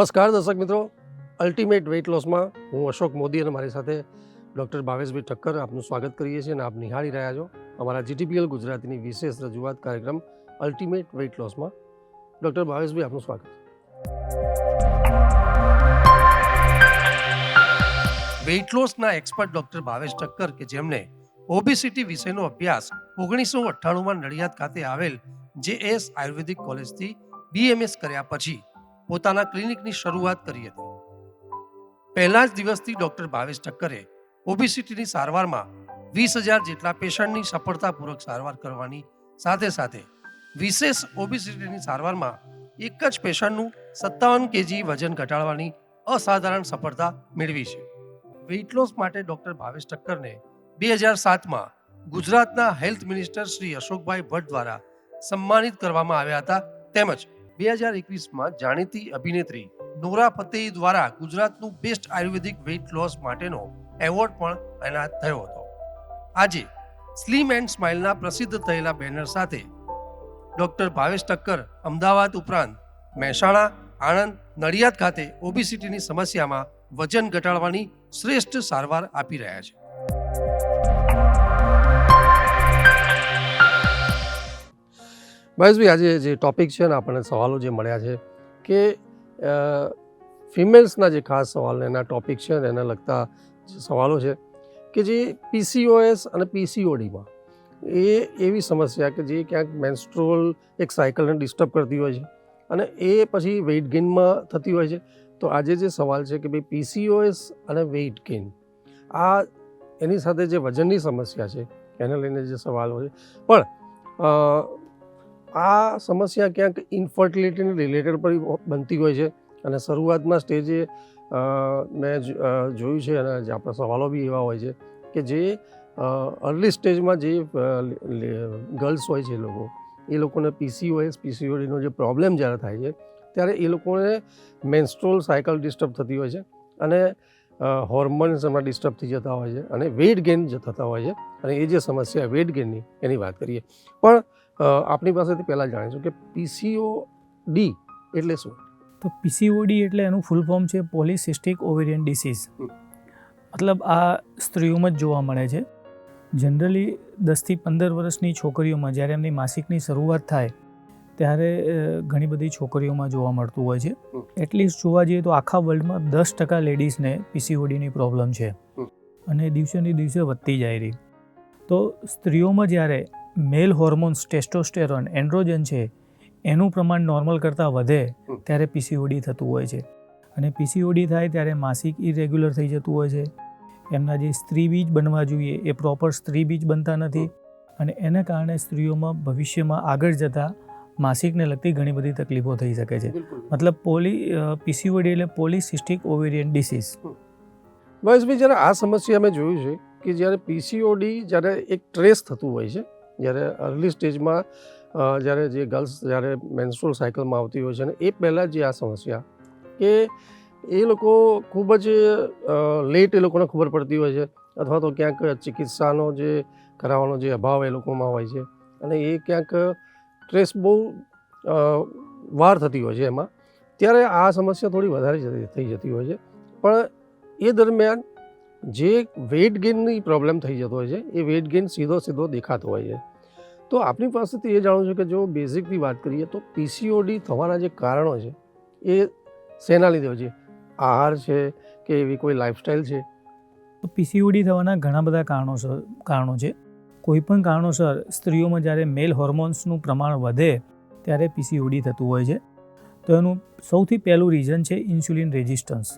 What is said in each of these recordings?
નમસ્કાર દર્શક મિત્રો. અલ્ટિમેટ વેઇટ લોસમાં હું અશોક મોદી અને મારી સાથે ડૉક્ટર ભાવેશભાઈ ઠક્કર આપનું સ્વાગત કરીએ છીએ અને આપ નિહાળી રહ્યા છો અમારા જીટીપીએલ ગુજરાતીની વિશેષ રજૂઆત કાર્યક્રમ અલ્ટિમેટ વેઇટ લોસમાં ડૉક્ટર ભાવેશભાઈ, આપનું સ્વાગત વેઇટ લોસના એક્સપર્ટ ડૉક્ટર ભાવેશ ઠક્કર કે જેમને ઓબેસિટી વિષયનો અભ્યાસ ઓગણીસો અઠ્ઠાણુંમાં નડિયાદ ખાતે આવેલ જે એસ આયુર્વેદિક કોલેજથી બીએમએસ કર્યા પછી પોતાના ક્લિનિકની શરૂઆત કરી હતી. પહેલા જ દિવસથી ડૉક્ટર ભાવેશ ઠક્કરે ઓબેસિટીની સારવારમાં વીસ હજાર જેટલા પેશન્ટની સફળતાપૂર્વક સારવાર કરવાની સાથે સાથે વિશેષ ઓબેસિટીની સારવારમાં એક જ પેશન્ટનું સત્તાવન કેજી વજન ઘટાડવાની અસાધારણ સફળતા મેળવી છે. વેઇટ લોસ માટે ડૉક્ટર ભાવેશ ઠક્કરને બે હજાર સાતમાં ગુજરાતના હેલ્થ મિનિસ્ટર શ્રી અશોકભાઈ ભટ્ટ દ્વારા સન્માનિત કરવામાં આવ્યા હતા. તેમજ બે હજાર એકવીસમાં જાણીતી અભિનેત્રી નોરા ફતેહી દ્વારા ગુજરાતનું બેસ્ટ આયુર્વેદિક વેઇટ લોસ માટેનો એવોર્ડ પણ એનાયત થયો હતો. આજે સ્લીમ એન્ડ સ્માઇલના પ્રસિદ્ધ થયેલા બેનર સાથે ડૉક્ટર ભાવેશ ટક્કર અમદાવાદ ઉપરાંત મહેસાણા, આણંદ, નડિયાદ ખાતે ઓબિસિટીની સમસ્યામાં વજન ઘટાડવાની શ્રેષ્ઠ સારવાર આપી રહ્યા છે. મહેશભાઈ આજે જે ટોપિક છે ને આપણને સવાલો જે મળ્યા છે કે ફિમેલ્સના જે ખાસ સવાલ એના ટોપિક છે ને એને લગતા જે સવાલો છે કે જે પીસીઓએસ અને પીસીઓડીમાં એ એવી સમસ્યા કે જે ક્યાંક મેન્સ્ટ્રોલ એક સાયકલને ડિસ્ટર્બ કરતી હોય છે અને એ પછી વેઇટ ગેઇનમાં થતી હોય છે. તો આજે જે સવાલ છે કે ભાઈ પીસીઓએસ અને વેઇટ ગેઇન આ એની સાથે જે વજનની સમસ્યા છે, એને લઈને જે સવાલો છે. પણ આ સમસ્યા ક્યાંક ઇન્ફર્ટિલિટીને રિલેટેડ પણ બનતી હોય છે. અને શરૂઆતમાં સ્ટેજે મેં જોયું છે અને જે આપણા સવાલો બી એવા હોય છે કે જે અર્લી સ્ટેજમાં જે ગર્લ્સ હોય છે એ લોકો, એ લોકોને પીસીઓએસ પીસીઓડીનો જે પ્રોબ્લેમ જ્યારે થાય છે, ત્યારે એ લોકોને મેન્સ્ટ્રોલ સાયકલ ડિસ્ટર્બ થતી હોય છે અને હોર્મોન્સ એમાં ડિસ્ટર્બ થઈ જતા હોય છે અને વેઇટ ગેઇન થતા હોય છે. અને એ જે સમસ્યા વેઇટ ગેઇનની એની વાત કરીએ. પણ આપણી પાસેથી પહેલાં જાણીશું કે પીસીઓડી એટલે શું? તો પીસીઓડી એટલે એનું ફૂલ ફોર્મ છે પોલિસિસ્ટિક ઓવેરિયન ડિસીઝ મતલબ આ સ્ત્રીઓમાં જ જોવા મળે છે. જનરલી દસથી પંદર વર્ષની છોકરીઓમાં જ્યારે એમની માસિકની શરૂઆત થાય ત્યારે ઘણી બધી છોકરીઓમાં જોવા મળતું હોય છે. એટલીસ્ટ જોવા જઈએ તો આખા વર્લ્ડમાં દસ ટકા લેડીઝને પીસીઓડીની પ્રોબ્લેમ છે. અને દિવસે ને દિવસે વધતી જાય રહી. તો સ્ત્રીઓમાં જ્યારે મેલ હોર્મોન્સ ટેસ્ટોસ્ટેરોન એન્ડ્રોજન છે એનું પ્રમાણ નોર્મલ કરતાં વધે ત્યારે પીસીઓડી થતું હોય છે. અને પીસીઓડી થાય ત્યારે માસિક ઇરેગ્યુલર થઈ જતું હોય છે. એમના જે સ્ત્રી બીજ બનવા જોઈએ એ પ્રોપર સ્ત્રી બીજ બનતા નથી અને એના કારણે સ્ત્રીઓમાં ભવિષ્યમાં આગળ જતાં માસિકને લગતી ઘણી બધી તકલીફો થઈ શકે છે. મતલબ પોલી પીસીઓડી એટલે પોલિસિસ્ટિક ઓવેરિયન ડિસીઝ મહેશભાઈ જ્યારે આ સમસ્યા અમે જોયું છે કે જ્યારે પીસીઓડી જ્યારે એક ટ્રેસ થતું હોય છે જ્યારે અર્લી સ્ટેજમાં જ્યારે જે ગર્લ્સ જ્યારે મેન્સ્ટ્રોલ સાયકલમાં આવતી હોય છે ને, એ પહેલાં જે આ સમસ્યા કે એ લોકો ખૂબ જ લેટ એ લોકોને ખબર પડતી હોય છે અથવા તો ક્યાંક ચિકિત્સાનો જે કરાવવાનો જે અભાવ એ લોકોમાં હોય છે અને એ ક્યાંક ટ્રેસ બહુ વાર થતી હોય છે એમાં. ત્યારે આ સમસ્યા થોડી વધારે થઈ જતી હોય છે. પણ એ દરમિયાન જે વેઇટ ગેઇનની પ્રોબ્લેમ થઈ જતો હોય છે, એ વેઇટ ગેઇન સીધો સીધો દેખાતો હોય છે. તો આપની પાસેથી એ જાણવું છે કે જો બેઝિકની વાત કરીએ તો પીસીઓડી થવાના જે કારણો છે એ શેના લીધે હોય છે? આહાર છે કે એવી કોઈ લાઇફસ્ટાઈલ છે? તો પીસીઓડી થવાના ઘણા બધા કારણોસર કારણો છે. કોઈ પણ કારણોસર સ્ત્રીઓમાં જ્યારે મેલ હોર્મોન્સનું પ્રમાણ વધે ત્યારે પીસીઓડી થતું હોય છે. તો એનું સૌથી પહેલું રીઝન છે ઇન્સ્યુલિન રેઝિસ્ટન્સ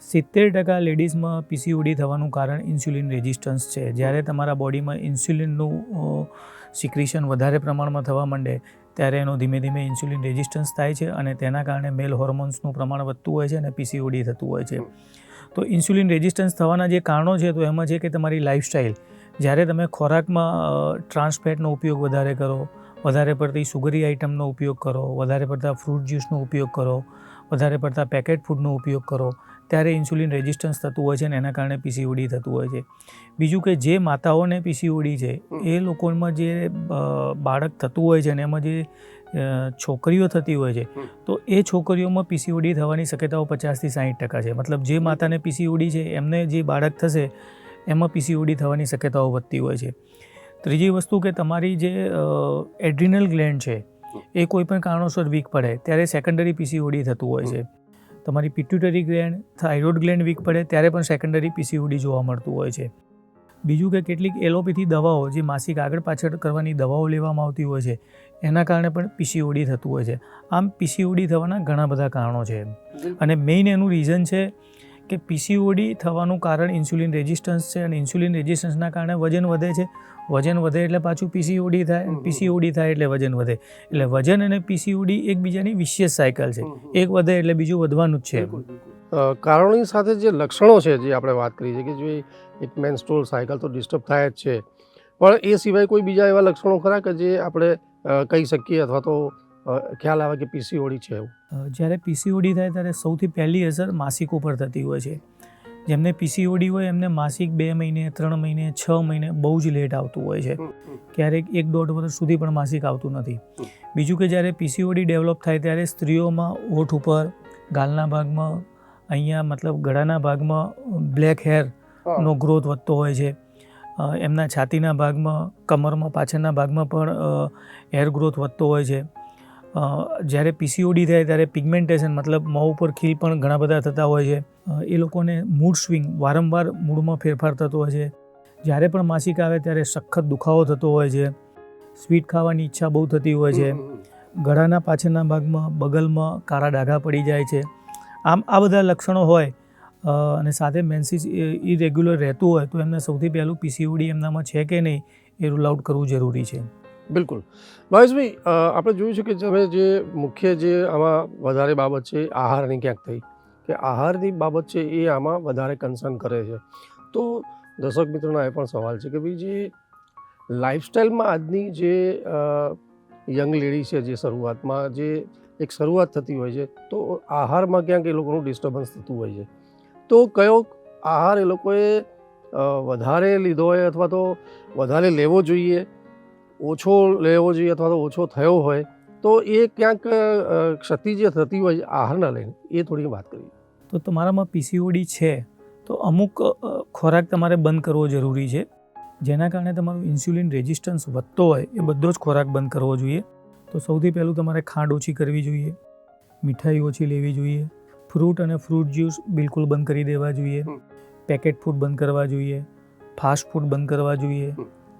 સિત્તેર ટકા લેડીઝમાં પીસીઓડી થવાનું કારણ ઇન્સ્યુલિન રેઝિસ્ટન્સ છે. જ્યારે તમારા બોડીમાં ઇન્સ્યુલિનનું સિક્રિશન વધારે પ્રમાણમાં થવા માંડે, ત્યારે એનો ધીમે ધીમે ઇન્સ્યુલિન રેઝિસ્ટન્સ થાય છે અને તેના કારણે મેલ હોર્મોન્સનું પ્રમાણ વધતું હોય છે અને પીસીઓડી થતું હોય છે. તો ઇન્સ્યુલિન રેઝિસ્ટન્સ થવાના જે કારણો છે, તો એમાં છે કે તમારી લાઇફસ્ટાઈલ જ્યારે તમે ખોરાકમાં ટ્રાન્સફેટનો ઉપયોગ વધારે કરો, વધારે પડતી સુગરી આઇટમનો ઉપયોગ કરો, વધારે પડતા ફ્રૂટ જ્યુસનો ઉપયોગ કરો, વધારે પડતા પેકેટ ફૂડનો ઉપયોગ કરો ત્યારે ઇન્સ્યુલિન રેઝિસ્ટન્સ થતું હોય છે અને એના કારણે પીસીઓડી થતું હોય છે. બીજું કે જે માતાઓને પીસીઓડી છે એ લોકોમાં જે બાળક થતું હોય છે અને એમાં જે છોકરીઓ થતી હોય છે તો એ છોકરીઓમાં પીસીઓડી થવાની શક્યતાઓ પચાસથી સાહીઠ ટકા છે. મતલબ જે માતાને પીસીઓડી છે એમને જે બાળક થશે એમાં પીસીઓડી થવાની શક્યતાઓ વધતી હોય છે. ત્રીજી વસ્તુ કે તમારી જે એડ્રિનલ ગ્લેન્ડ છે એ કોઈ પણ કારણોસર વીક પડે ત્યારે સેકન્ડરી પીસીઓડી થતું હોય છે. તમારી pituitary gland thyroid gland weak પડે ત્યારે પણ સેકન્ડરી પીસીઓડી જોવા મળતું હોય છે. બીજું કે કેટલીક એલોપેથી દવાઓ જે માસિક આગળ પાછળ કરવાની દવાઓ લેવામાં આવતી હોય છે એના કારણે પણ પીસીઓડી થતું હોય છે. આમ પીસીઓડી થવાના ઘણા બધા કારણો છે. અને મેઇન એનું રીઝન છે કે પીસીઓડી થવાનું કારણ ઇન્સ્યુલિન રેઝિસ્ટન્સ છે અને ઇન્સ્યુલિન રેઝિસ્ટન્સના કારણે વજન વધે છે. વજન વધે એટલે પાછું પીસીઓડી થાય. પીસીઓડી થાય એટલે વજન વધે. એટલે વજન અને પીસીઓડી એકબીજાની વિશેષ સાયકલ છે. એક વધે એટલે બીજું વધવાનું જ છે. કારણોની સાથે જે લક્ષણો છે જે આપણે વાત કરી છે કે જે એક મેન્સ્ટ્રોલ સાયકલ તો ડિસ્ટર્બ થાય જ છે. પણ એ સિવાય કોઈ બીજા એવા લક્ષણો ખરા કે જે આપણે કહી શકીએ અથવા તો ખ્યાલ આવે કે પીસીઓડી છે એવું? જ્યારે પીસીઓડી થાય ત્યારે સૌથી પહેલી અસર માસિક ઉપર થતી હોય છે. જેમને પીસીઓડી હોય એમને માસિક બે મહિને ત્રણ મહિને છ મહિને બહુ જ લેટ આવતું હોય છે. ક્યારેક એક દોઢ વર્ષ સુધી પણ માસિક આવતું નથી. બીજું કે જ્યારે પીસીઓડી ડેવલપ થાય ત્યારે સ્ત્રીઓમાં ઓઠ ઉપર ગાલના ભાગમાં અહીંયા મતલબ ગળાના ભાગમાં બ્લેક હેરનો ગ્રોથ વધતો હોય છે. એમના છાતીના ભાગમાં કમરમાં પાછળના ભાગમાં પણ હેર ગ્રોથ વધતો હોય છે. જ્યારે પીસીઓડી થાય ત્યારે પિગમેન્ટેશન મતલબ મોં ઉપર ખીલ પણ ઘણા બધા થતા હોય છે. એ લોકોને મૂડ સ્વિંગ વારંવાર મૂડમાં ફેરફાર થતો હોય છે. જ્યારે પણ માસિક આવે ત્યારે સખત દુખાવો થતો હોય છે. સ્વીટ ખાવાની ઈચ્છા બહુ થતી હોય છે. ગળાના પાછળના ભાગમાં, બગલમાં કાળા ડાઘા પડી જાય છે. આમ આ બધા લક્ષણો હોય અને સાથે મેન્સિસ ઇરેગ્યુલર રહેતું હોય તો એમને સૌથી પહેલું પીસીઓડી એમનામાં છે કે નહીં એ રૂલ આઉટ કરવું જરૂરી છે. બિલકુલ. ભાવેશભાઈ અ, આપણે જોયું છે કે તમે જે મુખ્ય જે આમાં વધારે બાબત છે આહારની ક્યાંક થઈ. કે આહારની બાબત છે એ આમાં વધારે કન્સર્ન કરે છે. તો દર્શક મિત્રોના એ પણ સવાલ છે કે ભાઈ જે લાઈફસ્ટાઈલમાં આજની જે યંગ લેડી છે જે શરૂઆતમાં જે એક શરૂઆત થતી હોય છે તો આહારમાં ક્યાંક એ લોકોનું ડિસ્ટર્બન્સ થતું હોય છે. તો કયો આહાર એ લોકોએ વધારે લીધો હોય અથવા તો વધારે લેવો જોઈએ? ઓછો લેવો જોઈએ અથવા તો ઓછો થયો હોય તો એ ક્યાંક ક્ષતિ જે થતી હોય આહારના લઈને. એ થોડી વાત કરીએ. તો તમારામાં પીસીઓડી છે તો અમુક ખોરાક તમારે બંધ કરવો જરૂરી છે જેના કારણે તમારું ઇન્સ્યુલિન રેઝિસ્ટન્સ વધતો હોય એ બધો જ ખોરાક બંધ કરવો જોઈએ. તો સૌથી પહેલું તમારે ખાંડ ઓછી કરવી જોઈએ મીઠાઈ ઓછી લેવી જોઈએ ફ્રૂટ અને ફ્રૂટ જ્યુસ બિલકુલ બંધ કરી દેવા જોઈએ પેકેટ ફૂડ બંધ કરવા જોઈએ ફાસ્ટ ફૂડ બંધ કરવા જોઈએ.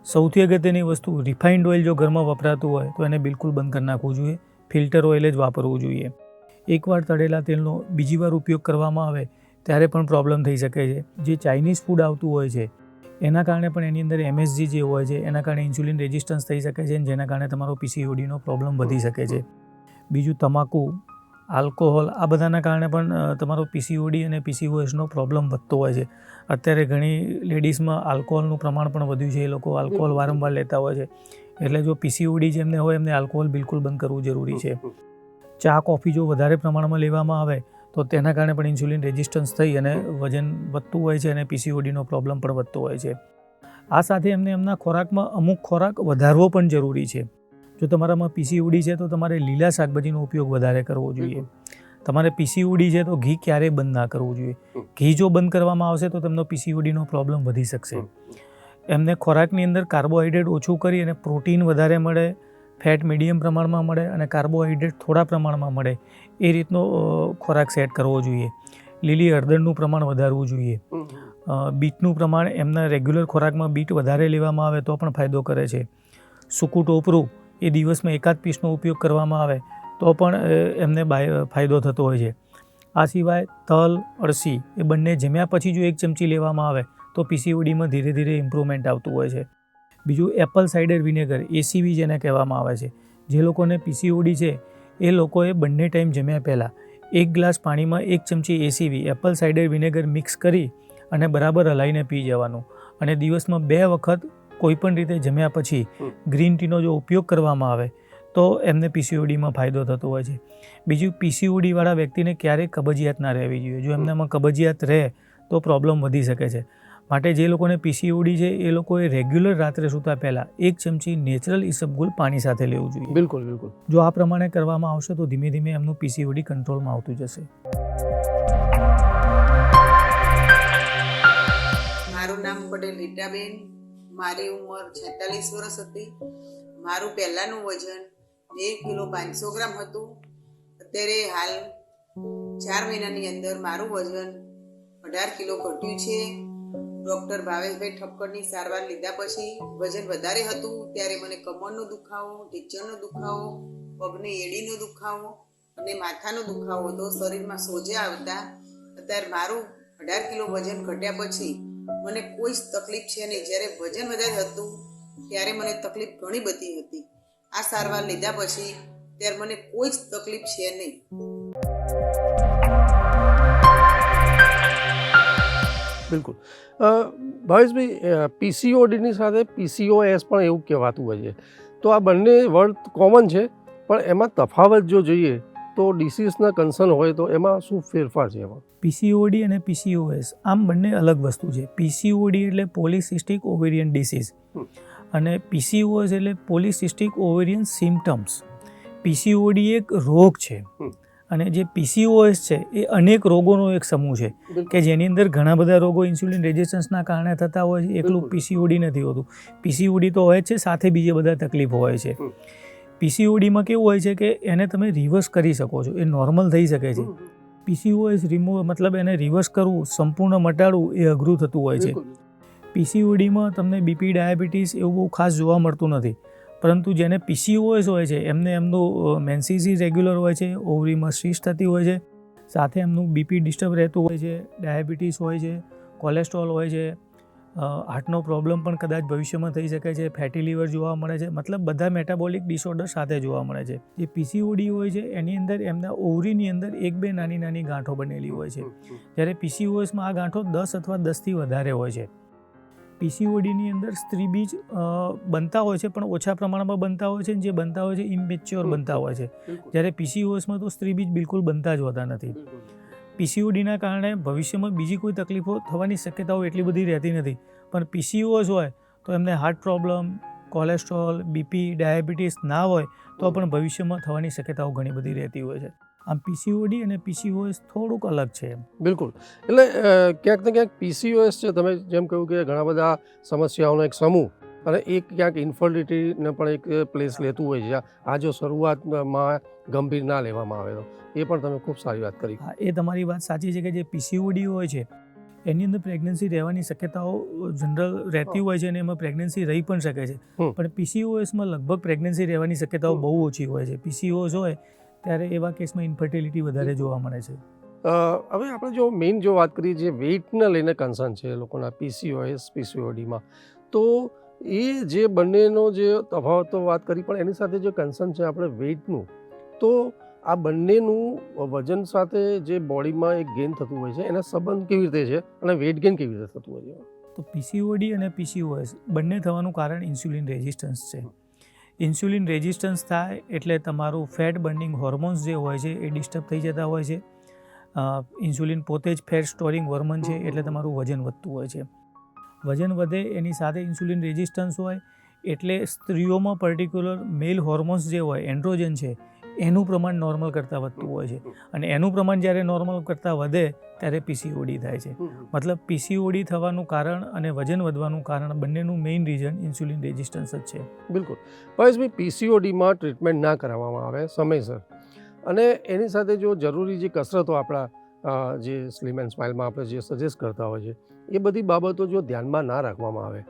સૌથી અગત્યની વસ્તુ રિફાઇન્ડ ઓઇલ જો ઘરમાં વપરાતું હોય, તો એને બિલકુલ બંધ કરી નાખવું જોઈએ. ફિલ્ટર ઓઇલ જ વાપરવું જોઈએ. એકવાર તળેલા તેલનો બીજી વાર ઉપયોગ કરવામાં આવે, ત્યારે પણ પ્રોબ્લેમ થઈ શકે છે. જે ચાઇનીઝ ફૂડ આવતું હોય છે, એના કારણે પણ એની અંદર એમએસજી જે હોય છે, એના કારણે ઇન્સ્યુલિન રેઝિસ્ટન્સ થઈ શકે છે, જેના કારણે તમારો પીસીઓડીનો પ્રોબ્લેમ વધી શકે છે. બીજું, તમાકુ. આલ્કોહોલ આ બધાના કારણે પણ તમારો પીસીઓડી અને પીસીઓએસનો પ્રોબ્લેમ વધતો હોય છે. અત્યારે ઘણી લેડીઝમાં આલ્કોહોલનું પ્રમાણ પણ વધ્યું છે એ લોકો આલ્કોહોલ વારંવાર લેતા હોય છે. એટલે જો પીસીઓડી જેમને હોય એમને આલ્કોહોલ બિલકુલ બંધ કરવું જરૂરી છે. ચા કોફી જો વધારે પ્રમાણમાં લેવામાં આવે તો તેના કારણે પણ ઇન્સ્યુલિન રેઝિસ્ટન્સ થઈ અને વજન વધતું હોય છે અને પીસીઓડીનો પ્રોબ્લેમ પણ વધતો હોય છે. આ સાથે એમને એમના ખોરાકમાં અમુક ખોરાક વધારવો પણ જરૂરી છે. જો તમારામાં પીસીઓડી છે તો તમારે લીલા શાકભાજીનો ઉપયોગ વધારે કરવો જોઈએ. તમારે પીસીઓડી છે તો ઘી ક્યારેય બંધ ના કરવું જોઈએ. ઘી જો બંધ કરવામાં આવશે તો તેમનો પીસીઓડીનો પ્રોબ્લેમ વધી શકશે. એમને ખોરાકની અંદર કાર્બોહાઈડ્રેટ ઓછું કરી અને પ્રોટીન વધારે મળે ફેટ મીડિયમ પ્રમાણમાં મળે અને કાર્બોહાઈડ્રેટ થોડા પ્રમાણમાં મળે એ રીતનો ખોરાક સેટ કરવો જોઈએ. લીલી હળદરનું પ્રમાણ વધારવું જોઈએ. બીટનું પ્રમાણ એમના રેગ્યુલર ખોરાકમાં બીટ વધારે લેવામાં આવે તો પણ ફાયદો કરે છે. સૂકું ટોપરું એ દિવસમાં એકાદ પીસનો ઉપયોગ કરવામાં આવે તો પણ એમને ફાયદો થતો હોય છે. આ સિવાય તલ, અળસી એ બંને જમ્યા પછી જો એક ચમચી લેવામાં આવે તો પીસીઓડીમાં ધીરે ધીરે ઇમ્પ્રુવમેન્ટ આવતું હોય છે. બીજું એપલ સાઇડર વિનેગર, એસીવી જેને કહેવામાં આવે છે. જે લોકોને પીસીઓડી છે, એ લોકોએ બંને ટાઈમ જમ્યા પહેલાં એક ગ્લાસ પાણીમાં એક ચમચી ACV apple cider vinegar mix કરી અને બરાબર હલાવીને પી જવાનું અને દિવસમાં બે વખત કોઈ પણ રીતે જમ્યા પછી ગ્રીન ટીનો જો ઉપયોગ કરવામાં આવે તો એમને પીસીઓડીમાં ફાયદો થતો હોય છે. બીજું પીસીઓડીવાળા વ્યક્તિને ક્યારેય કબજિયાત ના રહેવી જોઈએ. જો એમનામાં કબજિયાત રહે તો પ્રોબ્લેમ વધી શકે છે. માટે જે લોકોને પીસીઓડી છે એ લોકોએ રેગ્યુલર રાત્રે સૂતા પહેલાં એક ચમચી નેચરલ ઈસબગુલ પાણી સાથે લેવું જોઈએ. બિલકુલ બિલકુલ. જો આ પ્રમાણે કરવામાં આવશે તો ધીમે ધીમે એમનું પીસીઓડી કંટ્રોલમાં આવતું જશે. મારું નામ પટેલ રીટાબેન મારી ઉંમર છેતાલીસ વર્ષ હતી. મારું પહેલાંનું વજન બે કિલો પાંચસો ગ્રામ હતું. અત્યારે હાલ ચાર મહિનાની અંદર મારું વજન અઢાર કિલો ઘટ્યું છે. ડૉક્ટર ભાવેશભાઈ ઠક્કરની સારવાર લીધા પછી વજન વધારે હતું. ત્યારે મને કમરનો દુખાવો ઢીચરનો દુખાવો, પગની એડીનો દુખાવો અને માથાનો દુખાવો હતો. શરીરમાં સોજા આવતા. અત્યારે મારું અઢાર કિલો વજન ઘટ્યા પછી મને કોઈ જ તકલીફ છે નહીં. જ્યારે વજન વધારે હતું, ત્યારે મને તકલીફ ઘણી બધી હતી. આ સારવાર લીધા પછી ત્યારે મને કોઈ જ તકલીફ છે નહીં. બિલકુલ. ભાવેશભાઈ પીસીઓડીની સાથે પીસીઓએસ પણ એવું કહેવાતું હોય છે. તો આ બંને વર્ડ કોમન છે, પણ એમાં તફાવત જો જોઈએ તો ડિસીઝના કન્સર્ન હોય તો એમાં શું ફેરફાર છે એમાં? પીસીઓડી અને પીસીઓએસ આમ બંને અલગ વસ્તુ છે. પીસીઓડી એટલે પોલિસિસ્ટિક ઓવેરિયન ડિસીઝ અને પીસીઓએસ એટલે પોલિસિસ્ટિક ઓવેરિયન સિમ્ટમ્સ પીસીઓડી એક રોગ છે અને જે પીસીઓએસ છે એ અનેક રોગોનો એક સમૂહ છે કે જેની અંદર ઘણા બધા રોગો ઇન્સ્યુલિન રેઝિસ્ટન્સના કારણે થતા હોય છે. એકલું પીસીઓડી નથી હોતું. પીસીઓડી તો હોય જ છે સાથે બીજી બધા તકલીફો હોય છે. પીસીઓડીમાં કેવું હોય છે કે એને તમે રિવર્સ કરી શકો છો. એ નોર્મલ થઈ શકે છે. પીસીઓએસ રિમૂવ મતલબ એને રિવર્સ કરવું સંપૂર્ણ મટાડવું એ અઘરું થતું હોય છે. પીસીઓડીમાં તમને બીપી ડાયાબિટીસ એવું બહુ ખાસ જોવા મળતું નથી. પરંતુ જેને પીસીઓએસ હોય છે એમને એમનું મેન્સીસી રેગ્યુલર હોય છે ઓવરીમાં શિસ્ટ થતી હોય છે. સાથે એમનું બીપી ડિસ્ટર્બ રહેતું હોય છે ડાયાબિટીસ હોય છે કોલેસ્ટ્રોલ હોય છે હાર્ટનો પ્રોબ્લેમ પણ કદાચ ભવિષ્યમાં થઈ શકે છે ફેટી લીવર જોવા મળે છે મતલબ બધા મેટાબોલિક ડિસઓર્ડર સાથે જોવા મળે છે. જે પીસીઓડી હોય છે એની અંદર એમના ઓવરીની અંદર એક બે નાની નાની ગાંઠો બનેલી હોય છે. જ્યારે પીસીઓએસમાં આ ગાંઠો દસ અથવા દસથી વધારે હોય છે. પીસીઓડીની અંદર સ્ત્રી બીજ બનતા હોય છે પણ ઓછા પ્રમાણમાં બનતા હોય છે જે બનતા હોય છે ઇમેચ્યોર. બનતા હોય છે. જ્યારે પીસીઓએસમાં તો સ્ત્રી બીજ બિલકુલ બનતા જ હોતા નથી. પીસીઓડીના કારણે ભવિષ્યમાં બીજી કોઈ તકલીફો થવાની શક્યતાઓ એટલી બધી રહેતી નથી. પણ પીસીઓએસ હોય તો એમને heart problem cholesterol BP diabetes ના હોય તો પણ ભવિષ્યમાં થવાની શક્યતાઓ ઘણી બધી રહેતી હોય છે. આમ પીસીઓડી અને પીસીઓએસ થોડુંક અલગ છે બિલકુલ. એટલે ક્યાંક ને ક્યાંક પીસીઓએસ છે, તમે જેમ કહ્યું કે ઘણા બધા સમસ્યાઓનો એક સમૂહ અને એક ક્યાંક ઇન્ફર્ટિલિટીને પણ એક પ્લેસ લેતું હોય છે આ જો શરૂઆતમાં ગંભીર ના લેવામાં આવે તો એ પણ તમે ખૂબ સારી વાત કરી. હા એ તમારી વાત સાચી છે કે જે પીસીઓડી હોય છે એની અંદર પ્રેગ્નન્સી રહેવાની શક્યતાઓ જનરલ રહેતી હોય છે અને એમાં પ્રેગ્નન્સી રહી પણ શકે છે. પણ પીસીઓએસમાં લગભગ પ્રેગ્નન્સી રહેવાની શક્યતાઓ બહુ ઓછી હોય છે. પીસીઓએસ હોય ત્યારે એવા કેસમાં ઇન્ફર્ટિલિટી વધારે જોવા મળે છે. હવે આપણે જો મેઇન જો વાત કરીએ જે વેઇટને લઈને કન્સર્ન છે લોકોના પીસીઓએસ પીસીઓડીમાં તો એ જે બંનેનો જે તફાવતો વાત કરી પણ એની સાથે જે કન્સર્ન છે આપણે વેઇટનું તો આ બંનેનું વજન સાથે જે બોડીમાં એક ગેઇન થતું હોય છે એના સંબંધ કેવી રીતે છે અને વેઇટ ગેઇન કેવી રીતે થતું હોય છે? તો પીસીઓડી અને પીસીઓએસ બંને થવાનું કારણ ઇન્સ્યુલિન રેઝિસ્ટન્સ છે. ઇન્સ્યુલિન રેઝિસ્ટન્સ થાય એટલે તમારું ફેટ બર્નિંગ હોર્મોન્સ જે હોય છે એ ડિસ્ટર્બ થઈ જતા હોય છે. ઇન્સ્યુલિન પોતે જ ફેટ સ્ટોરિંગ હોર્મોન છે એટલે તમારું વજન વધતું હોય છે. વજન વધે એની સાથે ઇન્સ્યુલિન રેઝિસ્ટન્સ હોય એટલે સ્ત્રીઓમાં પર્ટિક્યુલર મેલ હોર્મોન્સ જે હોય એન્ડ્રોજન છે એનું પ્રમાણ નોર્મલ કરતાં વધતું હોય છે. અને એનું પ્રમાણ જ્યારે નોર્મલ કરતાં વધે ત્યારે પીસીઓડી થાય છે. મતલબ પીસીઓડી થવાનું કારણ અને વજન વધવાનું કારણ બંનેનું મેઇન રીઝન ઇન્સ્યુલિન રેઝિસ્ટન્સ જ છે. બિલકુલ. પરેશભાઈ પીસીઓડીમાં ટ્રીટમેન્ટ ના કરાવવામાં આવે સમયસર. અને એની સાથે જો જરૂરી જે કસરતો આપણા જે સ્લીમ એન્ડ સ્માઇલમાં આપણે જે સજેસ્ટ કરતા હોય છે, એ બધી બાબતો જો ધ્યાનમાં ના રાખવામાં આવે,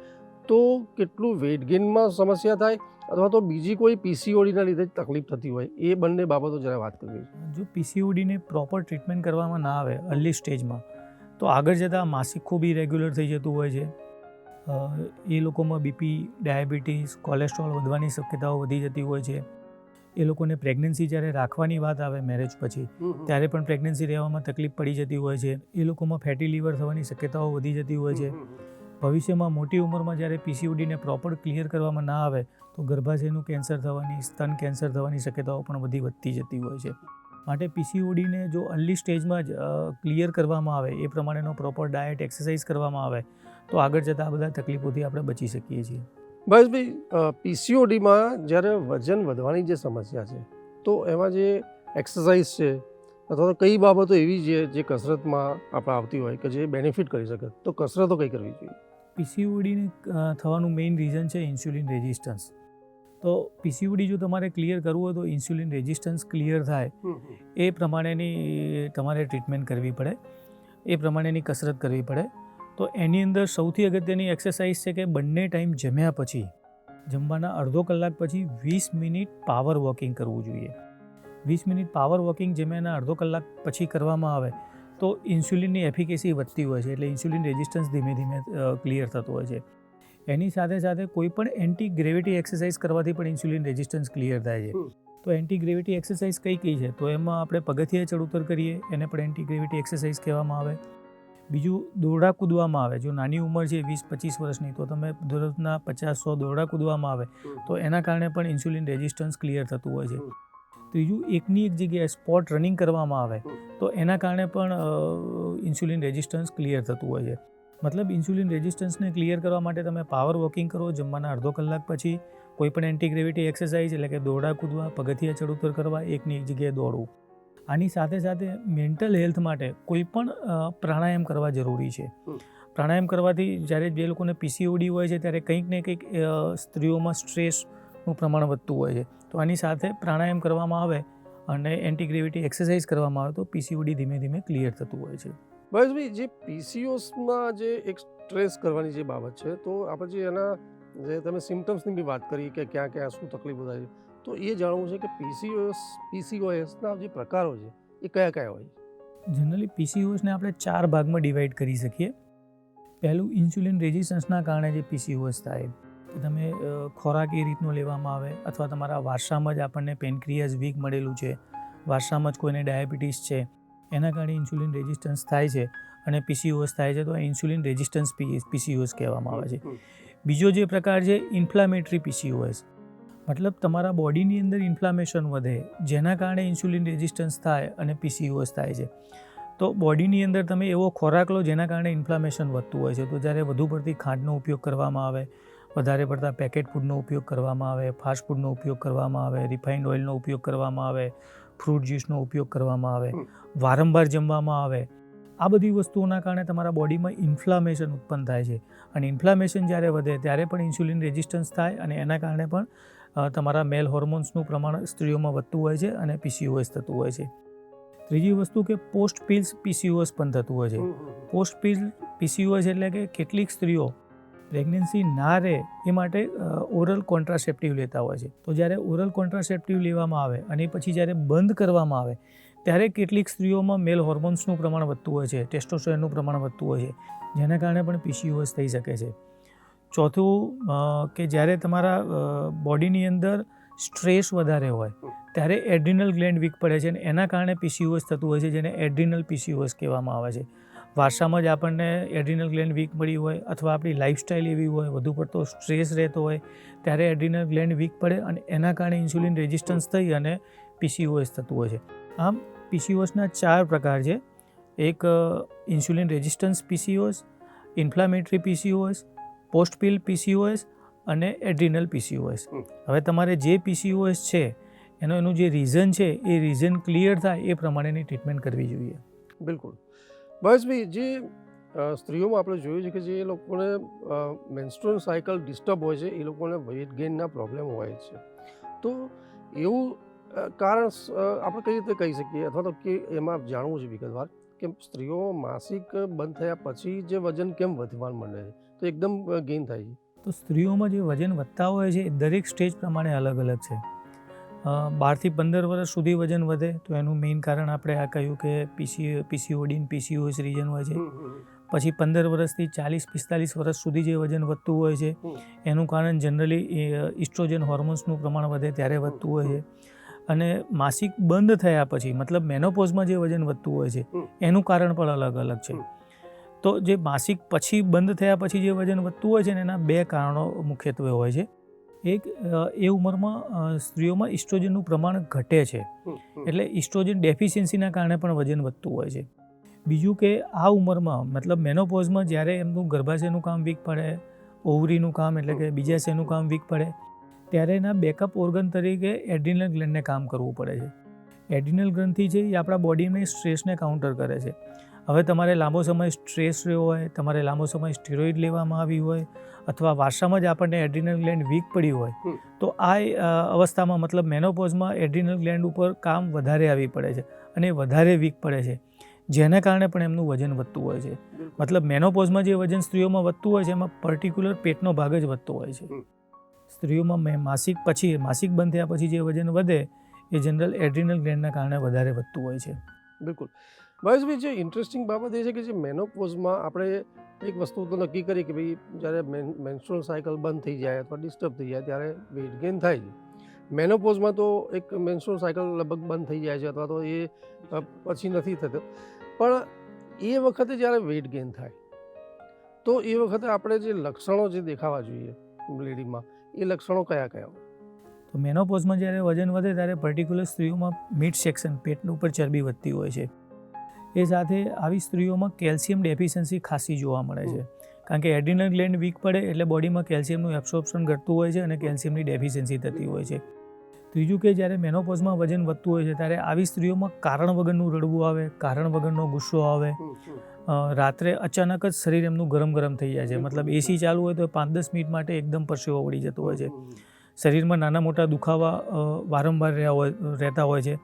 તો કેટલું વેઇટ ગેઇનમાં સમસ્યા થાય અથવા તો બીજી કોઈ પીસીઓડીના લીધે તકલીફ થતી હોય, એ બંને બાબતો જરા વાત કરવી જો પીસીઓડીને પ્રોપર ટ્રીટમેન્ટ કરવામાં ના આવે અર્લી સ્ટેજમાં તો આગળ જતાં માસિક બી રેગ્યુલર થઈ જતું હોય છે. એ લોકોમાં બીપી ડાયાબિટીસ કોલેસ્ટ્રોલ વધવાની શક્યતાઓ વધી જતી હોય છે. એ લોકોને પ્રેગ્નન્સી જ્યારે રાખવાની વાત આવે મેરેજ પછી ત્યારે પણ પ્રેગ્નન્સી રહેવામાં તકલીફ પડી જતી હોય છે. એ લોકોમાં ફેટી લીવર થવાની શક્યતાઓ વધી જતી હોય છે. ભવિષ્યમાં મોટી ઉંમરમાં જ્યારે પીસીઓડીને પ્રોપર ક્લિયર કરવામાં ના આવે તો ગર્ભાશયનું કેન્સર થવાની સ્તન કેન્સર થવાની શક્યતાઓ પણ વધી વધતી જતી હોય છે. માટે પીસીઓડીને જો અર્લી સ્ટેજમાં જ ક્લિયર કરવામાં આવે એ પ્રમાણેનો પ્રોપર ડાયટ એક્સરસાઇઝ કરવામાં આવે તો આગળ જતાં આ બધા તકલીફોથી આપણે બચી શકીએ છીએ. ભાઈ પીસીઓડીમાં જ્યારે વજન વધવાની જે સમસ્યા છે તો એમાં જે એક્સરસાઇઝ છે અથવા તો કઈ બાબતો એવી છે જે કસરતમાં આપણે આવતી હોય કે જે બેનિફિટ કરી શકે તો કસરતો કઈ કરવી જોઈએ? પીસીઓડીને થવાનું મેઇન રીઝન છે ઇન્સ્યુલિન રેઝિસ્ટન્સ. તો પીસીઓડી જો તમારે ક્લિયર કરવું હોય તો ઇન્સ્યુલિન રેઝિસ્ટન્સ ક્લિયર થાય એ પ્રમાણેની તમારે ટ્રીટમેન્ટ કરવી પડે એ પ્રમાણેની કસરત કરવી પડે. તો એની અંદર સૌથી અગત્યની એક્સરસાઇઝ છે કે બંને ટાઈમ જમ્યા પછી, જમવાના અડધો કલાક પછી વીસ મિનિટ પાવર વોકિંગ કરવું જોઈએ. વીસ મિનિટ પાવર વોકિંગ જમ્યાના અડધો કલાક પછી કરવામાં આવે, તો ઇન્સ્યુલિનની એફિકેસી વધતી હોય છે, એટલે ઇન્સ્યુલિન રેઝિસ્ટન્સ ધીમે ધીમે ક્લિયર થતું હોય છે. એની સાથે સાથે કોઈ પણ એન્ટી ગ્રેવિટી એક્સરસાઇઝ કરવાથી પણ ઇન્સ્યુલિન રેઝિસ્ટન્સ ક્લિયર થાય છે. તો એન્ટી ગ્રેવિટી એક્સરસાઇઝ કઈ કઈ છે? તો એમાં આપણે પગથિયે ચડ ઉતર કરીએ, એને પણ એન્ટી ગ્રેવિટી એક્સરસાઇઝ કહેવામાં આવે. બીજું દોરડા કૂદવામાં આવે. જો નાની ઉંમર છે વીસ પચીસ વર્ષની તો તમે દરરોજના પચાસ સો દોરડા કૂદવામાં આવે. તો એના કારણે પણ ઇન્સ્યુલિન રેઝિસ્ટન્સ ક્લિયર થતું હોય છે. ત્રીજું એકની એક જગ્યાએ સ્પોટ રનિંગ કરવામાં આવે. તો એના કારણે પણ ઇન્સ્યુલિન રેઝિસ્ટન્સ ક્લિયર થતું હોય છે. મતલબ ઇન્સ્યુલિન રેઝિસ્ટન્સને ક્લિયર કરવા માટે તમે પાવર વોકિંગ કરો જમવાના અડધો કલાક પછી. કોઈ પણ એન્ટી એક્સરસાઇઝ એટલે કે દોરડા કૂદવા પગથિયા ચડ ઉતર કરવા એકની એક જગ્યાએ દોડવું. આની સાથે સાથે મેન્ટલ હેલ્થ માટે કોઈ પણ પ્રાણાયામ કરવા જરૂરી છે. પ્રાણાયામ કરવાથી જ્યારે જે લોકોને પીસીઓડી હોય છે ત્યારે કંઈક ને કંઈક સ્ત્રીઓમાં સ્ટ્રેસનું પ્રમાણ વધતું હોય છે. તો આની સાથે પ્રાણાયામ કરવામાં આવે અને એન્ટીગ્રેવિટી એક્સરસાઇઝ કરવામાં આવે તો પીસીઓડી ધીમે ધીમે ક્લિયર થતું હોય છે. ભાઈ જે પીસીઓસમાં જે એક સ્ટ્રેસ કરવાની જે બાબત છે તો આપણે જે એના જે તમે સિમ્ટમ્સની બી વાત કરી કે ક્યાં ક્યાં શું તકલીફો થાય છે તો એ જાણવું છે કે પીસીઓએસ પીસીઓએસના જે પ્રકારો છે એ કયા કયા હોય જનરલી પીસીઓએસને આપણે ચાર ભાગમાં ડિવાઈડ કરી શકીએ. પહેલું ઇન્સ્યુલિન રેઝિસ્ટન્સના કારણે જે પીસીઓએસ થાય. કે તમે ખોરાક એ રીતનો લેવામાં આવે અથવા તમારા વારસામાં જ આપણને પેનક્રિયાઝ વીક મળેલું છે વારસામાં જ કોઈને ડાયાબિટીસ છે એના કારણે ઇન્સ્યુલિન રેઝિસ્ટન્સ થાય છે અને પીસીઓએસ થાય છે તો ઇન્સ્યુલિન રેઝિસ્ટન્સ પીસીઓએસ કહેવામાં આવે છે. બીજો જે પ્રકાર છે ઇન્ફ્લામેટરી પીસીઓએસ. મતલબ તમારા બોડીની અંદર ઇન્ફ્લામેશન વધે જેના કારણે ઇન્સ્યુલિન રેઝિસ્ટન્સ થાય અને પીસીયુએસ થાય છે. તો બોડીની અંદર તમે એવો ખોરાક લો જેના કારણે ઇન્ફ્લામેશન વધતું હોય છે. તો જ્યારે વધુ પડતી ખાંડનો ઉપયોગ કરવામાં આવે વધારે પડતા પેકેટ ફૂડનો ઉપયોગ કરવામાં આવે ફાસ્ટ ફૂડનો ઉપયોગ કરવામાં આવે રિફાઇન્ડ ઓઇલનો ઉપયોગ કરવામાં આવે ફ્રૂટ જ્યુસનો ઉપયોગ કરવામાં આવે વારંવાર જમવામાં આવે આ બધી વસ્તુઓના કારણે તમારા બોડીમાં ઇન્ફ્લામેશન ઉત્પન્ન થાય છે. અને ઇન્ફ્લામેશન જ્યારે વધે ત્યારે પણ ઇન્સ્યુલિન રેઝિસ્ટન્સ થાય અને એના કારણે પણ તમારા મેલ હોર્મોન્સનું પ્રમાણ સ્ત્રીઓમાં વધતું હોય છે અને પીસીઓએસ થતું હોય છે. ત્રીજી વસ્તુ કે પોસ્ટ પિલ્સ પીસીઓએસ પણ થતું હોય છે. પોસ્ટ પિલ પીસીઓએસ એટલે કે કેટલીક સ્ત્રીઓ પ્રેગ્નન્સી ના રહે એ માટે ઓરલ કોન્ટ્રાસેપ્ટિવ લેતા હોય છે. તો જ્યારે ઓરલ કોન્ટ્રાસેપ્ટિવ લેવામાં આવે અને પછી જ્યારે બંધ કરવામાં આવે ત્યારે કેટલીક સ્ત્રીઓમાં મેલ હોર્મોન્સનું પ્રમાણ વધતું હોય છે ટેસ્ટોસ્ટેરોનનું પ્રમાણ વધતું હોય છે જેના કારણે પણ પીસીઓએસ થઈ શકે છે. ચોથું કે જ્યારે તમારા બોડીની અંદર સ્ટ્રેસ વધારે હોય ત્યારે એડ્રિનલ ગ્લેન્ડ વીક પડે છે અને એના કારણે પીસીઓએસ થતું હોય છે જેને એડ્રિનલ પીસીઓએસ કહેવામાં આવે છે. વારસામાં જ આપણને એડ્રિનલ ગ્લેન્ડ વીક મળી હોય અથવા આપણી લાઇફસ્ટાઈલ એવી હોય વધુ પડતો સ્ટ્રેસ રહેતો હોય ત્યારે એડ્રિનલ ગ્લેન્ડ વીક પડે અને એના કારણે ઇન્સ્યુલિન રેઝિસ્ટન્સ થઈ અને પીસીઓએસ થતું હોય છે. આમ પીસીઓએસના ચાર પ્રકાર છે. એક insulin resistance PCOS inflammatory PCOS post pill PCOS અને એડ્રિનલ પીસીઓએસ. હવે તમારે જે પીસીઓએસ છે એનો એનું જે રીઝન છે એ રીઝન ક્લિયર થાય એ પ્રમાણેની ટ્રીટમેન્ટ કરવી જોઈએ. બિલકુલ. ભાઈ જે સ્ત્રીઓમાં આપણે જોયું છે કે જે લોકોને મેન્સ્ટ્રોન સાયકલ ડિસ્ટર્બ હોય છે એ લોકોને વેઇટ ગેઇનના પ્રોબ્લેમ હોય છે. તો એવું કારણ આપણે કઈ રીતે કહી શકીએ? અથવા તો કે એમાં જાણવું છે વિગતવાર કે સ્ત્રીઓ માસિક બંધ થયા પછી જે વજન કેમ વધવા માંડે છે તો એકદમ ગેઇન થાય છે. તો સ્ત્રીઓમાં જે વજન વધતા હોય છે એ દરેક સ્ટેજ પ્રમાણે અલગ અલગ છે બારથી પંદર વર્ષ સુધી વજન વધે તો એનું મેઇન કારણ આપણે આ કહ્યું કે પીસી પીસીઓડી પીસીઓએસ રીજન હોય છે. પછી પંદર વર્ષથી ચાલીસ પિસ્તાલીસ વર્ષ સુધી જે વજન વધતું હોય છે એનું કારણ જનરલી ઇસ્ટ્રોજન હોર્મોન્સનું પ્રમાણ વધે ત્યારે વધતું હોય છે. અને માસિક બંધ થયા પછી મતલબ મેનોપોઝમાં જે વજન વધતું હોય છે એનું કારણ પણ અલગ અલગ છે. તો જે માસિક પછી બંધ થયા પછી જે વજન વધતું હોય છે ને એના બે કારણો મુખ્યત્વે હોય છે. એક એ ઉંમરમાં સ્ત્રીઓમાં ઇસ્ટ્રોજનનું પ્રમાણ ઘટે છે. એટલે ઇસ્ટ્રોજન ડેફિશિયન્સીના કારણે પણ વજન વધતું હોય છે. બીજું કે આ ઉંમરમાં મતલબ મેનોપોઝમાં જ્યારે એમનું ગર્ભાશયનું કામ વીક પડે ઓવરીનું કામ એટલે કે બીજાશયનું કામ વીક પડે ત્યારે એના બેકઅપ ઓર્ગન તરીકે એડ્રિનલ ગ્લેન્ડને કામ કરવું પડે છે. એડ્રિનલ ગ્રંથિ છે એ આપણા બોડીને સ્ટ્રેસને કાઉન્ટર કરે છે. હવે તમારે લાંબો સમય સ્ટ્રેસ રહ્યો હોય તમારે લાંબો સમય સ્ટીરોઇડ લેવામાં આવી હોય અથવા વારસામાં જ આપણને એડ્રિનલ ગ્લેન્ડ વીક પડી હોય તો આ અવસ્થામાં મતલબ મેનોપોઝમાં એડ્રિનલ ગ્લેન્ડ ઉપર કામ વધારે આવી પડે છે અને વધારે વીક પડે છે. જેના કારણે પણ એમનું વજન વધતું હોય છે. મતલબ મેનોપોઝમાં જે વજન સ્ત્રીઓમાં વધતું હોય છે એમાં પર્ટિક્યુલર પેટનો ભાગ જ વધતો હોય છે. સ્ત્રીઓમાં મે- માસિક પછી માસિક બંધ થયા પછી જે વજન વધે એ જનરલ એડ્રિનલ ગ્લેન્ડના કારણે વધારે વધતું હોય છે. બિલકુલ. મહેશભાઈ જે ઇન્ટરેસ્ટિંગ બાબત એ છે કે જે મેનોપોઝમાં આપણે એક વસ્તુ તો નક્કી કરી કે ભાઈ જ્યારે મેન્સ્ટ્રલ સાયકલ બંધ થઈ જાય અથવા ડિસ્ટર્બ થઈ જાય ત્યારે વેઇટ ગેઇન થાય છે મેનોપોઝમાં તો એક મેન્સ્ટ્રલ સાયકલ લગભગ બંધ થઈ જાય છે અથવા તો એ પછી નથી થતો. પણ એ વખતે જ્યારે વેઇટ ગેઇન થાય, તો એ વખતે આપણે જે લક્ષણો જે દેખાવા જોઈએ લેડીમાં એ લક્ષણો કયા કયા તો મેનોપોઝમાં જ્યારે વજન વધે ત્યારે પર્ટિક્યુલર સ્ત્રીઓમાં મિડ સેક્શન પેટની ઉપર ચરબી વધતી હોય છે. એ સાથે આવી સ્ત્રીઓમાં કેલ્શિયમ ડેફિશિયન્સી ખાસી જોવા મળે છે. કારણ કે એડ્રિનલ ગ્લેન્ડ વીક પડે એટલે બોડીમાં કેલ્શિયમનું એબ્સોર્પ્શન ઘટતું હોય છે અને કેલ્શિયમની ડેફિશિયન્સી થતી હોય છે. ત્રીજું કે જ્યારે મેનોપોઝમાં વજન વધતું હોય છે ત્યારે આવી સ્ત્રીઓમાં કારણ વગરનું રડવું આવે કારણ વગરનો ગુસ્સો આવે. રાત્રે અચાનક જ શરીર એમનું ગરમ ગરમ થઈ જાય છે. મતલબ એસી ચાલુ હોય તો પાંચ દસ મિનિટ માટે એકદમ પરસેવો વળી જતો હોય છે. શરીરમાં નાના મોટા દુખાવા વારંવાર રહ્યા હોય રહેતા હોય છે.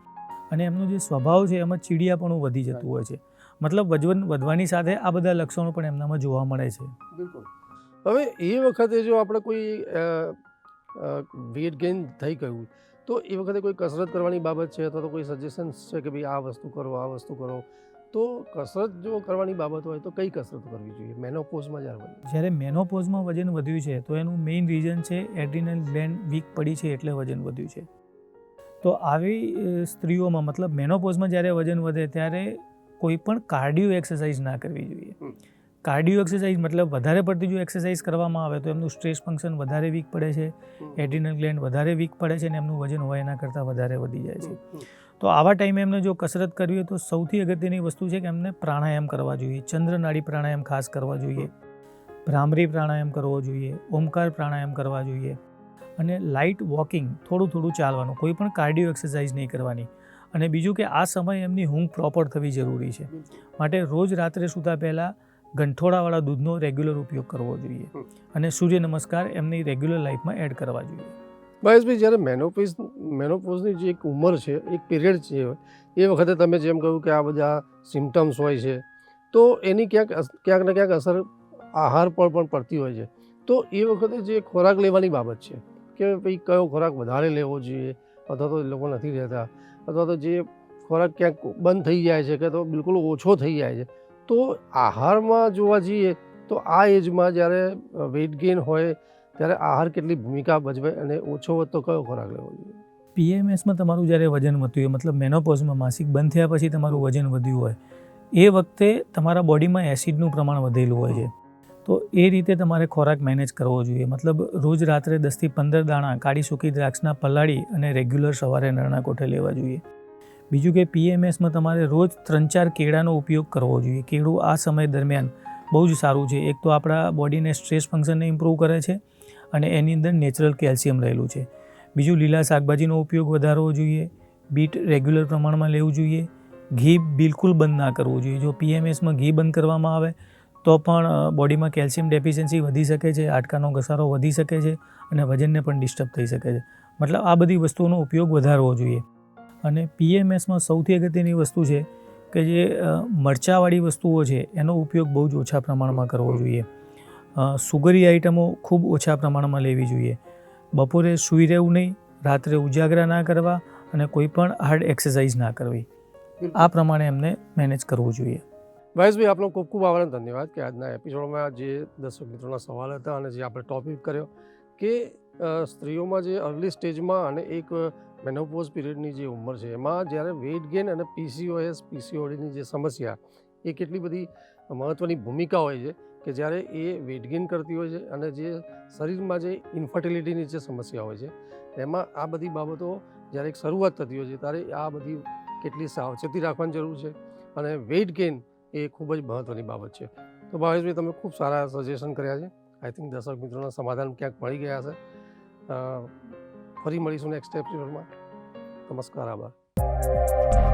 અને એમનો જે સ્વભાવ છે એમાં ચીડિયાપણું વધી જતું હોય છે. મતલબ વજન વધવાની સાથે આ બધા લક્ષણો પણ એમનામાં જોવા મળે છે. બિલકુલ. હવે એ વખતે જો આપણે કોઈ વેટ ગેઇન થઈ ગયું તો એ વખતે કોઈ કસરત કરવાની બાબત છે અથવા તો કોઈ સજેશન્સ છે કે ભાઈ આ વસ્તુ કરો આ વસ્તુ કરો? તો કસરત જો કરવાની બાબત હોય તો કઈ કસરત કરવી જોઈએ? મેનોપોઝમાં જ્યારે જ્યારે મેનોપોઝમાં વજન વધ્યું છે તો એનું મેઇન રીઝન છે એડ્રિનલ ગ્લેન્ડ વીક પડી છે એટલે વજન વધ્યું છે. તો આવી સ્ત્રીઓમાં મતલબ મેનોપોઝમાં જ્યારે વજન વધે ત્યારે કોઈ પણ કાર્ડિયો એક્સરસાઇઝ ના કરવી જોઈએ. કાર્ડિયો એક્સરસાઇઝ મતલબ વધારે પડતી જો એક્સરસાઇઝ કરવામાં આવે તો એમનું સ્ટ્રેસ ફંક્શન વધારે વીક પડે છે એડ્રિનલ ગ્લેન્ડ વધારે વીક પડે છે અને એમનું વજન હોય એના કરતાં વધારે વધી જાય છે. તો આવા ટાઈમે એમને જો કસરત કરવી હોય તો સૌથી અગત્યની વસ્તુ છે કે એમને પ્રાણાયામ કરવા જોઈએ. ચંદ્રનાડી પ્રાણાયામ ખાસ કરવા જોઈએ. ભ્રામરી પ્રાણાયામ કરવો જોઈએ. ઓમકાર પ્રાણાયામ કરવા જોઈએ. અને લાઇટ વોકિંગ થોડું થોડું ચાલવાનું, કોઈ પણ કાર્ડિયો એક્સરસાઇઝ નહીં કરવાની. અને બીજું કે આ સમયે એમની ઊંઘ પ્રોપર થવી જરૂરી છે. માટે રોજ રાત્રે સૂતા પહેલાં ગંઠોડાવાળા દૂધનો રેગ્યુલર ઉપયોગ કરવો જોઈએ. અને સૂર્ય નમસ્કાર એમની રેગ્યુલર લાઈફમાં એડ કરવા જોઈએ. મહેશભાઈ, જ્યારે મેનોપોઝ મેનોપોઝની જે એક ઉંમર છે, એક પીરિયડ છે, એ વખતે તમે જેમ કહ્યું કે આ બધા સિમ્ટમ્સ હોય છે, તો એની ક્યાંક ક્યાંક ને ક્યાંક અસર આહાર પર પણ પડતી હોય છે. તો એ વખતે જે ખોરાક લેવાની બાબત છે કે ભાઈ કયો ખોરાક વધારે લેવો જોઈએ? અથવા તો એ લોકો નથી રહેતા. અથવા તો જે ખોરાક ક્યાંક બંધ થઈ જાય છે કે તો બિલકુલ ઓછો થઈ જાય છે. તો આહારમાં જોવા જઈએ તો આ એજમાં જ્યારે વેઇટ ગેઇન હોય, ત્યારે આહાર કેટલી ભૂમિકા ભજવે અને ઓછો વધતો કયો ખોરાક લેવો જોઈએ? પીએમએસમાં તમારું જ્યારે વજન વધ્યું હોય મતલબ મેનોપોઝમાં માસિક બંધ થયા પછી તમારું વજન વધ્યું હોય, એ વખતે તમારા બોડીમાં એસિડનું પ્રમાણ વધેલું હોય છે. તો એ રીતે તમારે ખોરાક મેનેજ કરવો જોઈએ. મતલબ રોજ રાત્રે દસથી પંદર દાણા કાળી સૂકી દ્રાક્ષના પલાળી અને રેગ્યુલર સવારે નરણા કોઠે લેવા જોઈએ. બીજું કે પીએમએસમાં તમારે રોજ ત્રણ ચાર કેળાનો ઉપયોગ કરવો જોઈએ. કેળું આ સમય દરમિયાન બહુ જ સારું છે. એક તો આપણા બોડીને સ્ટ્રેસ ફંક્શનને ઇમ્પ્રૂવ કરે છે અને એની અંદર નેચરલ કેલ્શિયમ રહેલું છે. બીજું લીલા શાકભાજીનો ઉપયોગ વધારવો જોઈએ. બીટ રેગ્યુલર પ્રમાણમાં લેવું જોઈએ. ઘી બિલકુલ બંધ ના કરવું જોઈએ. જો પીએમએસમાં ઘી બંધ કરવામાં આવે તો પણ બોડીમાં કેલ્શિયમ ડેફિશિયન્સી વધી શકે છે, હાડકાનો ઘસારો વધી શકે છે અને વજનને પણ ડિસ્ટર્બ થઈ શકે છે. મતલબ આ બધી વસ્તુઓનો ઉપયોગ વધારવો જોઈએ. અને પીએમએસમાં સૌથી અગત્યની વસ્તુ છે કે જે મરચાવાળી વસ્તુઓ છે, એનો ઉપયોગ બહુ જ ઓછા પ્રમાણમાં કરવો જોઈએ. સુગરી આઇટમો ખૂબ ઓછા પ્રમાણમાં લેવી જોઈએ. બપોરે સૂઈ રહેવું નહીં, રાત્રે ઉજાગરા ના કરવા અને કોઈ પણ હાર્ડ એક્સરસાઇઝ ના કરવી. આ પ્રમાણે એમને મેનેજ કરવું જોઈએ. મહેશભાઈ આપનો ખૂબ ખૂબ આભાર ધન્યવાદ કે આજના એપિસોડમાં જે દર્શક મિત્રોના સવાલ હતા અને જે આપણે ટોપિક કર્યો કે સ્ત્રીઓમાં જે અર્લી સ્ટેજમાં અને એક મેનોપોઝ પીરિયડની જે ઉંમર છે, એમાં જ્યારે વેઇટ ગેઇન અને પીસીઓએસ પીસીઓડીની જે સમસ્યા, એ કેટલી બધી મહત્ત્વની ભૂમિકા હોય છે કે જ્યારે એ વેઇટ ગેઇન કરતી હોય છે અને જે શરીરમાં જે ઇન્ફર્ટિલિટીની જે સમસ્યા હોય છે, એમાં આ બધી બાબતો જ્યારે એક શરૂઆત થતી હોય છે, ત્યારે આ બધી કેટલી સાવચેતી રાખવાની જરૂર છે અને વેઇટ ગેઇન એ ખૂબ જ મહત્ત્વની બાબત છે. તો ભાવેશભાઈ, તમે ખૂબ સારા સજેશન કર્યા છે. આઈ થિંક દર્શક મિત્રોના સમાધાન ક્યાંક મળી ગયા છે ફરી મળીશું નેક્સ્ટ એપિસોડમાં નમસ્કાર, આભાર.